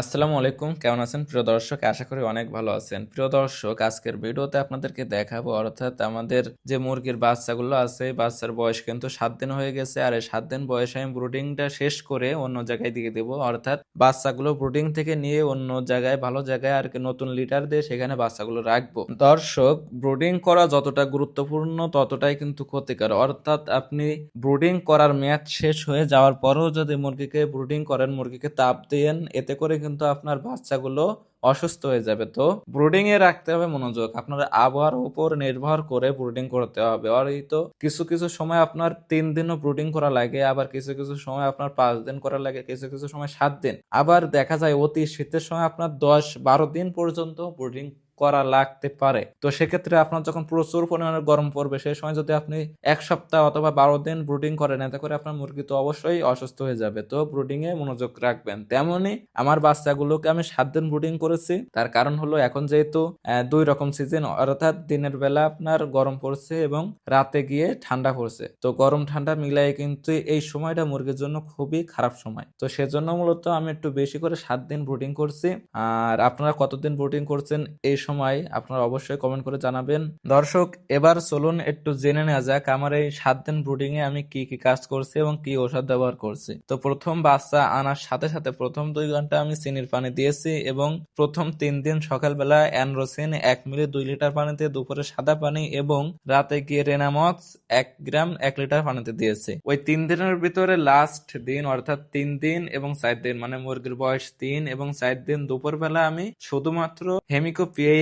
আসসালামু আলাইকুম, কেমন আছেন? প্রিয় দর্শক, আশা করি অনেক ভালো আছেন। প্রিয় দর্শক, আজকের ভিডিওতে আপনাদেরকে দেখাবো, অর্থাৎ আমাদের যে মুরগির বাচ্চাগুলো আছে বাচ্চার বয়স কিন্তু সাত দিন হয়ে গেছে। আর এই সাত দিন বয়সে আমি ব্রুডিংটা শেষ করে অন্য জায়গায় দিয়ে দেবো। অর্থাৎ বাচ্চাগুলো ব্রুডিং থেকে নিয়ে অন্য জায়গায়, ভালো জায়গায় আর কি নতুন লিটার দিয়ে সেখানে বাচ্চাগুলো রাখব। দর্শক ব্রুডিং করা যতটা গুরুত্বপূর্ণ, ততটাই কিন্তু ক্ষতিকর। অর্থাৎ আপনি ব্রুডিং করার মেয়াদ শেষ হয়ে যাওয়ার পরেও যদি মুরগিকে ব্রুডিং করেন, মুরগিকে তাপ দেন, এতে করে কিন্তু আপনার বাচ্চাগুলো অসুস্থ হয়ে যাবে। তো ব্রুডিং এ রাখতে হবে মনোযোগ। আপনার আবহাওয়ার উপর নির্ভর করে ব্রুডিং করতে হবে। আর এই তো কিছু কিছু সময় আপনার তিন দিনও ব্রুডিং করা লাগে, আবার কিছু কিছু সময় আপনার পাঁচ দিন করা লাগে, কিছু কিছু সময় সাত দিন। আবার দেখা যায় অতি শীতের সময় আপনার দশ বারো দিন পর্যন্ত ব্রুডিং করা লাগতে পারে। তো সেক্ষেত্রে আপনার যখন প্রচুর পরিমাণে গরম পড়বে সেই সময় যদি আপনি এক সপ্তাহ অথবা বারো দিন ব্রুডিং করেন, এতে করে আপনার মুরগি তো অবশ্যই অসুস্থ হয়ে যাবে। তো ব্রুডিং এ মনোযোগ রাখবেন। তেমনি আমার বাচ্চাগুলোকে আমি সাত দিন ব্রুডিং করেছি। তার কারণ হলো এখন যেহেতু দুই রকম সিজন অর্থাৎ দিনের বেলা আপনার গরম পড়ছে এবং রাতে গিয়ে ঠান্ডা পড়ছে। তো গরম ঠান্ডা মিলাই কিন্তু এই সময়টা মুরগির জন্য খুবই খারাপ সময়। তো সেজন্য মূলত আমি একটু বেশি করে সাত দিন ব্রুডিং করছি। আর আপনারা কতদিন ব্রুডিং করছেন, এই সময় আপনারা অবশ্যই কমেন্ট করে জানাবেন। দর্শক, এবার চলুন একটু জেনে নেওয়া যাক আমার এই সাত দিন ব্রুডিং এ আমি কি কি কাজ করছি এবং কি ওষুধ ব্যবহার করছি। তো প্রথম বাচ্চা আনার সাথে সাথে প্রথম দুই ঘণ্টা আমি চিনির পানি দিয়েছি এবং প্রথম তিন দিন সকালবেলা অ্যানরোসিন এক মিলি দুই লিটার পানিতে, দুপুরে সাদা পানি এবং রাতে গিয়ে রেনামক্স এক গ্রাম এক লিটার পানিতে দিয়েছি। ওই তিন দিনের ভিতরে লাস্ট দিন অর্থাৎ তিন দিন এবং চার দিন মানে মুরগির বয়স তিন এবং চার দিন দুপুরবেলা আমি শুধুমাত্র হেমিকো পিএইচ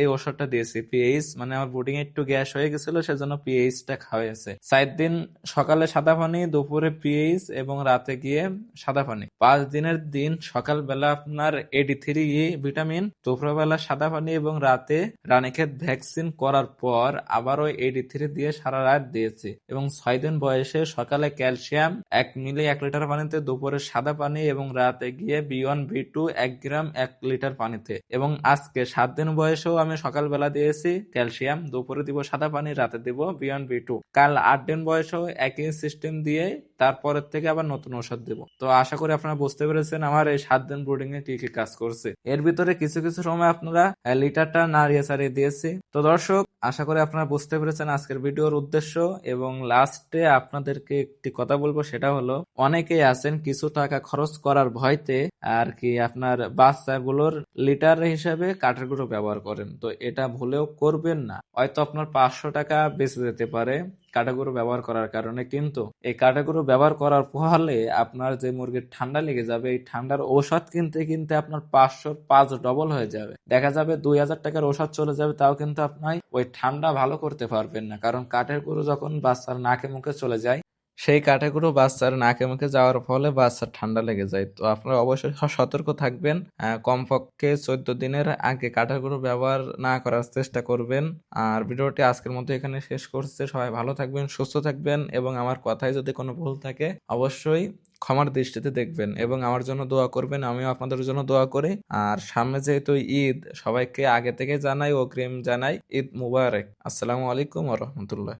এই ওষুধটা দিয়েছি। পিএইচ মানে আমার বোর্ডিং একটু গ্যাস হয়ে গেছিল, সেজন্য পিএইচ টা খাওয়াইছে চার দিন সকালে সাদা পানি, দুপুরে পিএইচ এবং রাতে গিয়ে সাদা পানি। পাঁচ দিনের দিন সকালবেলা আপনার এডি থ্রি ভিটামিন দুপুরবেলা সাদা পানি এবং রাতে রানীক্ষেত ভ্যাকসিন করার পর আবারও এডি থ্রি দিয়ে সারা রাত দিয়েছি। এবং ছয় দিন বয়সে সকালে ক্যালসিয়াম এক মিলি এক লিটার পানিতে, দুপুরে সাদা পানি এবং রাতে গিয়ে বি ওয়ান বি টু এক গ্রাম এক লিটার পানিতে। এবং আজকে সাত দিন বয়সেও আমি সকালবেলা দিয়েছি ক্যালসিয়াম, দুপুরে দিব সাদা পানি, রাতে দিব বি ওয়ান বি টু কাল আট দিন বয়সেও একই সিস্টেম দিয়ে তারপরের থেকে আবার নতুন ওষুধ দেব। তো আশা করি আপনারা বুঝতে পেরেছেন আমার এই সাত দিন ব্রুডিং এ কি কি কাজ করছে। এর ভিতরে কিছু কিছু সময় আপনারা লিটারটা নাড়িয়ে চাড়িয়ে দিয়েছি। তো দর্শক, আশা করি আপনারা বুঝতে পেরেছেন আজকের ভিডিওর উদ্দেশ্য এবং লাস্টে আপনাদেরকে একটি কথা বলব, সেটা হলো, অনেকেই আছেন কিছু টাকা খরচ করার ভয়তে আর কি আপনার বাচ্চাগুলোর লিটার হিসাবে কাঠের গুঁড়ো ব্যবহার করেন। তো এটা ভুলেও করবেন না। হয়তো আপনার পাঁচশো টাকা বেঁচে যেতে পারে কাটাগুলো ব্যবহার করার কারণে, কিন্তু এই কাটাগুলো ব্যবহার করার ফলে আপনার যে মুরগির ঠান্ডা লেগে যাবে, এই ঠান্ডার ঔষধ কিনতে কিনতে আপনার পাঁচশো পাঁচ ডবল হয়ে যাবে। দেখা যাবে দুই হাজার টাকার ওষুধ চলে যাবে, তাও কিন্তু আপনার ওই ঠান্ডা ভালো করতে পারবেন না। কারণ কাঠের গুঁড়ো যখন বাচ্চার নাকে মুখে চলে যায় সেই কাঠেগুলো বাচ্চার নাকে মুখে যাওয়ার ফলে বাচ্চার ঠান্ডা লেগে যায়। তো আপনারা অবশ্যই সতর্ক থাকবেন কমপক্ষে চোদ্দ দিনের আগে কাঠেগুলো ব্যবহার না করার চেষ্টা করবেন। আর ভিডিওটি আজকের মতো এখানে শেষ করছে। সবাই ভালো থাকবেন, সুস্থ থাকবেন এবং আমার কথায় যদি কোনো ভুল থাকে, অবশ্যই ক্ষমার দৃষ্টিতে দেখবেন এবং আমার জন্য দোয়া করবেন, আমিও আপনাদের জন্য দোয়া করি। আর সামনে যেহেতু ঈদ, সবাইকে আগে থেকে জানাই অগ্রিম জানাই ঈদ মুবারক। আসসালামু আলাইকুম রহমতুল্লাহ।